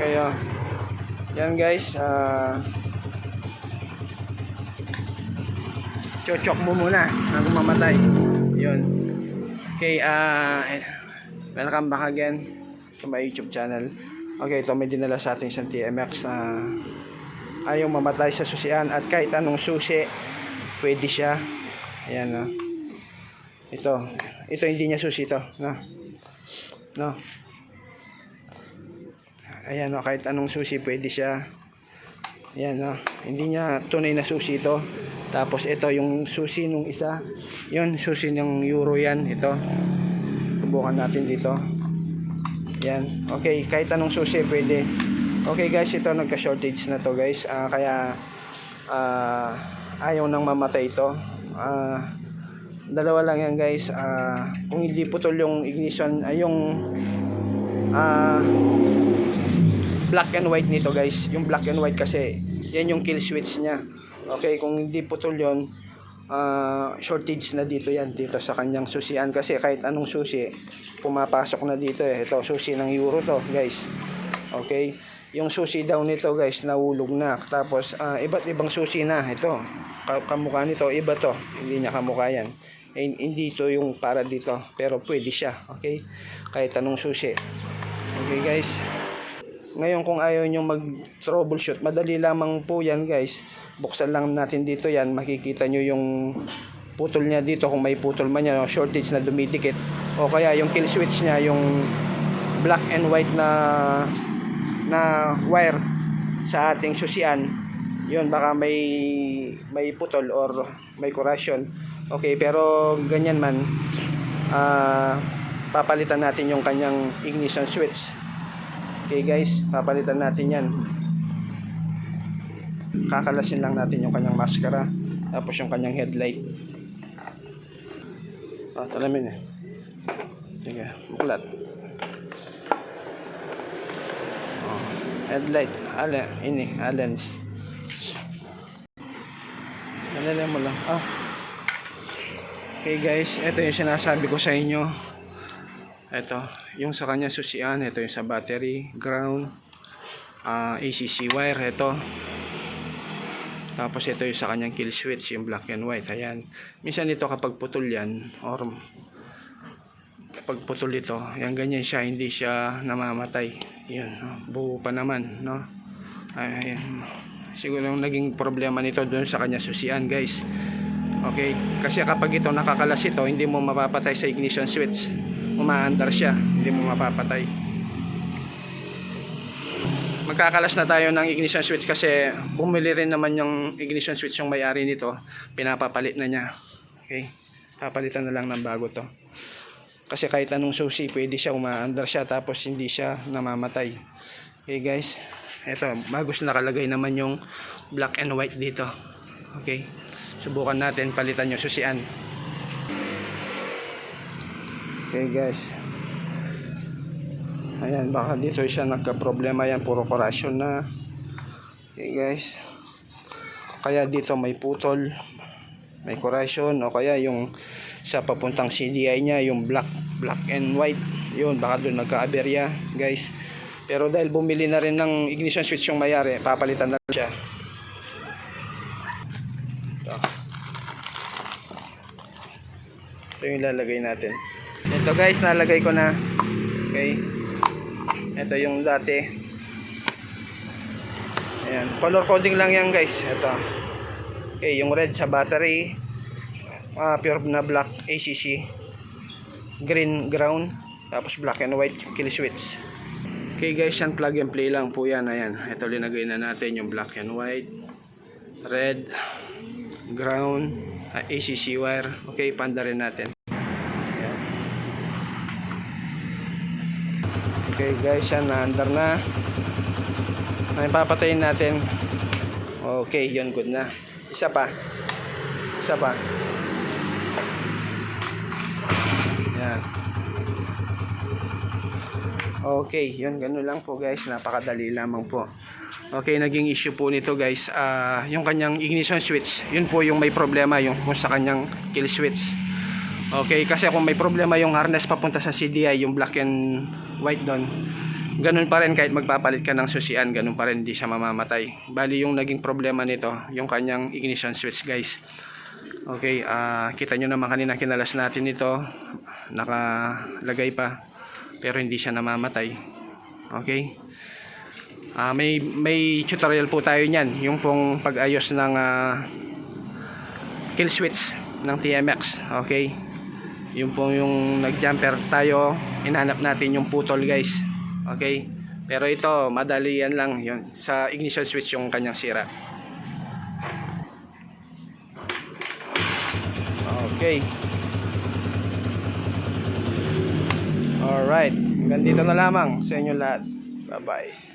Kaya, yan guys, ah, chochok mo muna bago mamatay. Yun. Okay, eh, welcome back again to my YouTube channel. Okay, ito may dinala sa ating isang TMX na ayaw mamatay sa susian at kahit anong susi, pwede siya. Ayan, no. Ito, ito hindi niya susi ito, no. No. Ayan, no, kahit anong susi pwede siya. Ayan, no. Hindi niya tunay na susi ito. Tapos ito yung susi nung isa. Yun, susi ng euro yan. Ito. Subukan natin dito. Yan. Okay, kahit anong susi pwede. Okay guys, ito nagka-shortage na to guys. Ah, kaya ah, ayaw nang mamatay ito. Ah, dalawa lang yan guys. Ah, kung hindi putol yung ignition, ay yung ah, black and white nito guys. Yung black and white kasi yan yung kill switch niya. Okay, kung hindi putol yon ah, shortage na dito yan dito sa kanyang susian. Kasi kahit anong susi pumapasok na dito eh. Ito susi ng euro to guys. Okay? Yung susi daw nito guys nahulog na. Tapos ah, iba't ibang susi na. Ito Ka- kamukha nito iba to. Hindi niya kamukha yan. Eh, hindi to yung para dito pero pwede siya. Okay? Kahit anong susi. Okay guys ngayon kung ayaw nyo mag troubleshoot, madali lamang po yan guys. Buksan lang natin dito yan, makikita nyo yung putol niya dito kung may putol man yan, shortage na dumidikit. O kaya yung kill switch niya, yung black and white na na wire sa ating susian. Yun, baka may may putol or may corrosion. Okay, pero ganyan man, ah papalitan natin yung kanyang ignition switch. Okay guys, papalitan natin yan. Kakalasin lang natin yung kanyang maskara. Tapos yung kanyang headlight. Ah, salamin eh. Sige, buklat. Oh, headlight. Ale, ini, alens. Alala mo lang. Ah. Okay guys, ito yung sinasabi ko sa inyo. Ito, yung sa kanya susian, ito yung sa battery, ground, ah, ACC wire, ito. Tapos ito yung sa kanyang kill switch, yung black and white, ayan. Minsan ito kapag putol yan, or kapag putol ito, yan ganyan siya, hindi siya namamatay. Yun, buo pa naman, no? Ay, ayan. Siguro yung naging problema nito doon sa kanya susian, guys. Okay, kasi kapag ito nakakalas ito, hindi mo mapapatay sa ignition switch umaandar siya, hindi mo mapapatay. Magkakalas na tayo ng ignition switch kasi bumili rin naman yung ignition switch yung may-ari nito, pinapapalit na niya. Okay? Papalitan na lang ng bago to. Kasi kahit anong susi, pwede siya umaandar siya tapos hindi siya namamatay. Okay guys, eto, bagos nakalagay naman yung black and white dito. Okay? Subukan natin palitan yung susian. Okay guys. Ayan, baka dito siya nagka-problema yan. Puro korasyon na. Okay guys. Kaya dito may putol. May korasyon. O kaya yung sa papuntang CDI niya, yung black, black and white. Yun, baka doon nagka-aberya guys. Pero dahil bumili na rin ng ignition switch yung mayari, papalitan na siya. Ito. Ito yung ilalagay natin. Ito guys, nalagay ko na. Okay. Ito yung dati. Ayan. Color coding lang yan guys. Ito. Okay, yung red sa battery. ah pure na black ACC. Green ground. Tapos black and white kill switch. Okay guys, yan plug and play lang po yan. Ayan. Ito linagay na natin yung black and white. Red. Ground. ah, ACC wire. Okay, panda rin natin. Okay guys, yan na-under na. Ay papatayin natin. Okay, yun good na. Isa pa. Isa pa. Yan. Okay, yun ganun lang po guys. Napakadali lamang po. Okay, naging issue po nito guys. ah yung kanyang ignition switch, yun po yung may problema yung kung sa kanyang kill switch. Okay, kasi kung may problema yung harness papunta sa CDI, yung black and white doon, ganun pa rin kahit magpapalit ka ng susian, ganun pa rin hindi siya mamamatay. Bali yung naging problema nito, yung kanyang ignition switch guys. Okay, ah kita nyo naman kanina kinalas natin ito, nakalagay pa, pero hindi siya namamatay. Okay. Ah may may tutorial po tayo niyan, yung pong pag-ayos ng ah, kill switch ng TMX. Okay. Yung pong yung nag-jumper tayo, inanap natin yung putol guys. Okay. Pero ito, madali yan lang yun. Sa ignition switch yung kanyang sira. Okay. Alright. Hanggang dito na lamang sa inyo lahat. Bye-bye.